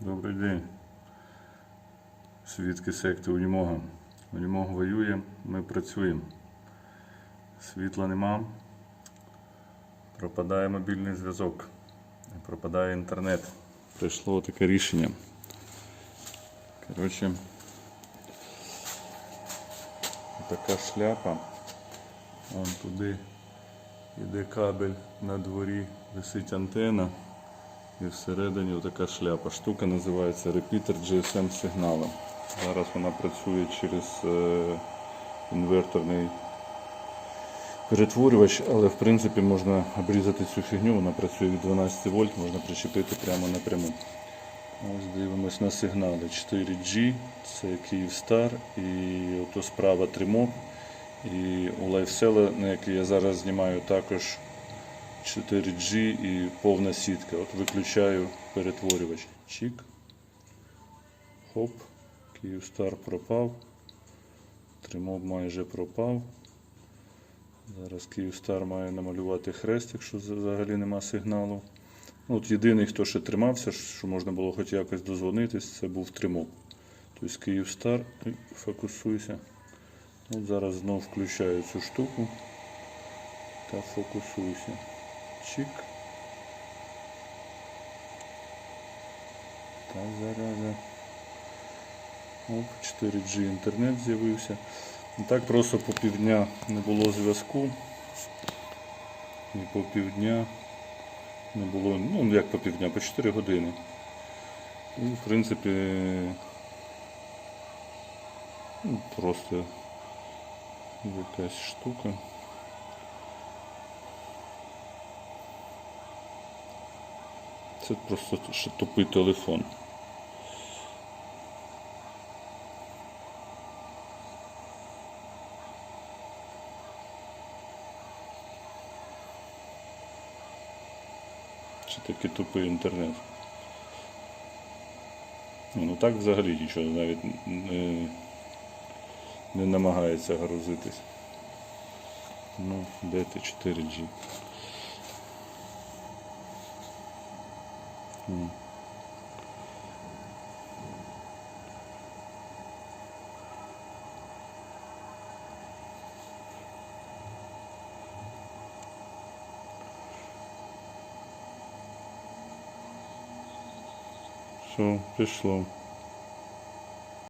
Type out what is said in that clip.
Добрий день. Свідки секти Унімога. Унімог воює, ми працюємо. Світла нема. Пропадає мобільний зв'язок. Пропадає інтернет. Прийшло таке рішення. Коротше, така шляпа. Вон туди йде кабель на дворі, висить антена. І всередині така шляпа. Штука називається Repeater GSM сигналом. Зараз вона працює через е, інверторний перетворювач, але в принципі можна обрізати цю фігню, вона працює від 12 вольт, можна причепити прямо напряму. Ось дивимось на сигнали 4G, це Київстар і ото справа тримок. І у LifeSell, на який я зараз знімаю, також 4G і повна сітка. От виключаю перетворювач. Чик. Хоп. Київстар пропав. Тримок майже пропав. Зараз Київстар має намалювати хрест, якщо взагалі нема сигналу. Ну, От єдиний, хто ще тримався, що можна було хоч якось дозвонитись, це був тримок. Тобто Київстар, фокусуйся. От зараз знов включаю цю штуку та фокусуйся. Чик. Та зараза. Оп, 4G інтернет з'явився. Так просто по півдня не було зв'язку. І по півдня не було, ну як по півдня, по 4 години. І в принципі ну, просто якась штука. Це просто ще тупий телефон. Чи такий тупий інтернет. Ну так взагалі нічого навіть не, не намагається грузитись. Ну, де ти 4G? М. Все, пішло.